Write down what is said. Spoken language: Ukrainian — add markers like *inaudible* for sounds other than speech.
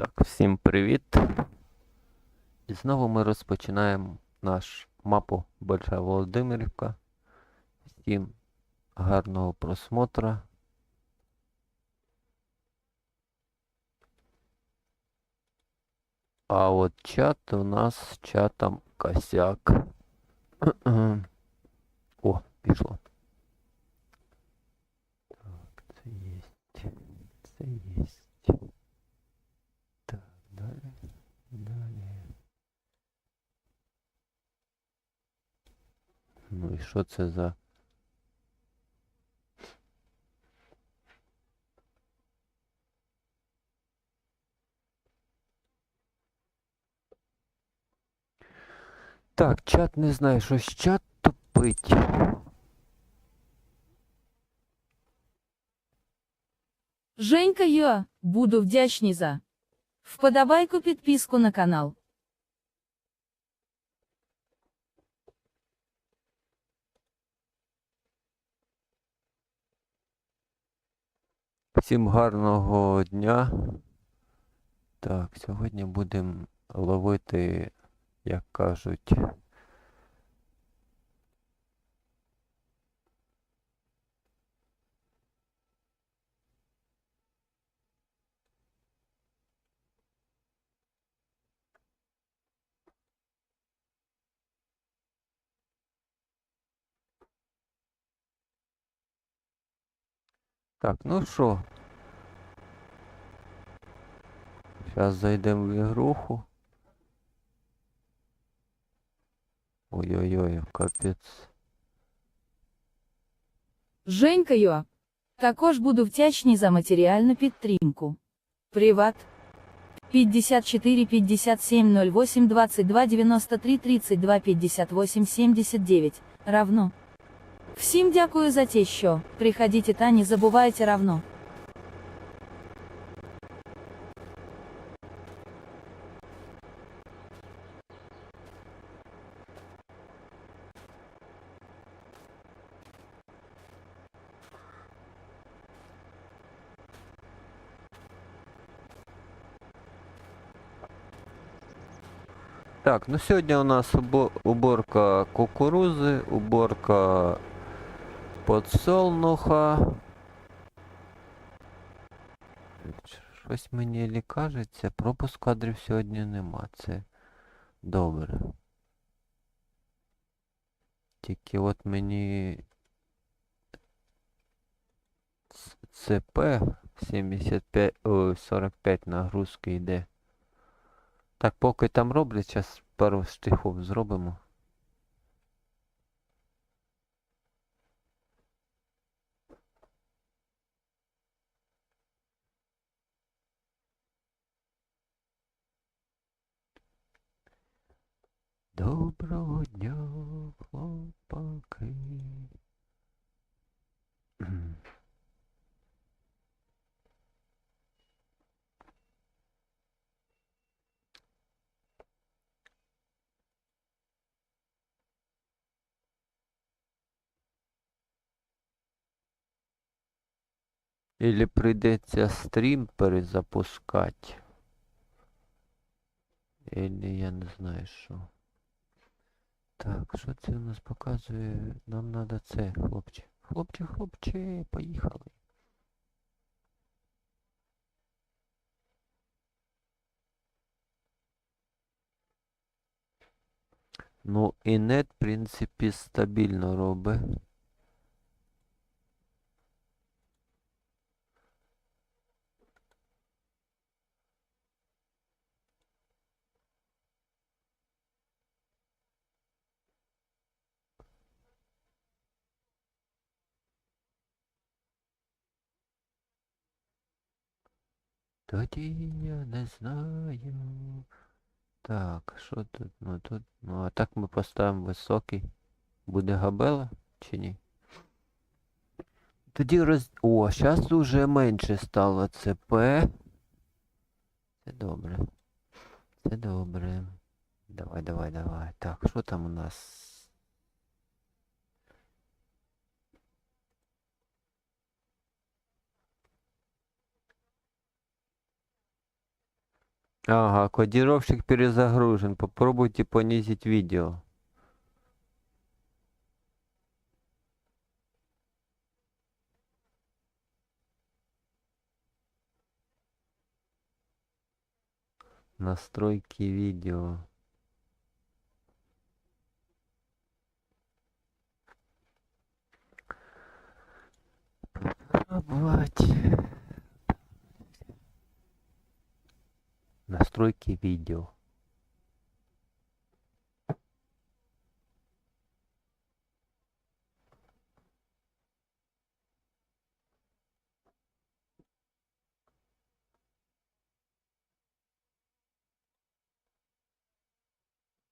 Так, всім привіт. І знову ми розпочинаємо наш мапу Большая Володимирівка. Всім гарного просмотра. А от чат у нас з чатом косяк. *clears throat* О, пішло. Так, це єсть. Це єсть. Так, далі. Далі. Ну і що це за. Так, чат не знаю, щось чат тупить. Женька Йо, буду вдячний за вподобайку підписку на канал. Всім гарного дня. Так, сьогодні будемо ловити, як кажуть. Так, ну що? Зараз зайдемо в ігруху. Ой-ой-ой, капець. Женька Йо. Також буду вдячний за матеріальну підтримку. Приват. 54 57 08 22 93 32 58 79 равно. Всім дякую за те, що приходите та не забувайте равно. Так, ну сьогодні у нас убо- уборка кукурузи, уборка подсолнуха. Щось мені лі кажеться, пропуск кадрів сьогодні нема. Це добре. Тільки от мені ЦП 75, ой, 45 нагрузки йде. Так, поки там роблять, зараз пару штрихів зробимо. Или прийдеться стрім перезапускати. Или я не знаю що. Так, що це у нас показує? Нам треба це, хлопче. Хлопче, хлопче, поїхали. Ну, і нет, в принципі, стабільно робить. Тоді я не знаю. Так, що тут? Ну тут. Ну а так ми поставимо високий. Буде габела чи ні? Тоді роз... О, зараз уже менше стало ЦП. Це добре. Це добре. Давай, давай, давай. Так, що там у нас? Ага, кодировщик перезагружен. Попробуйте понизить видео. Настройки видео. Попробовать. Настройки видео.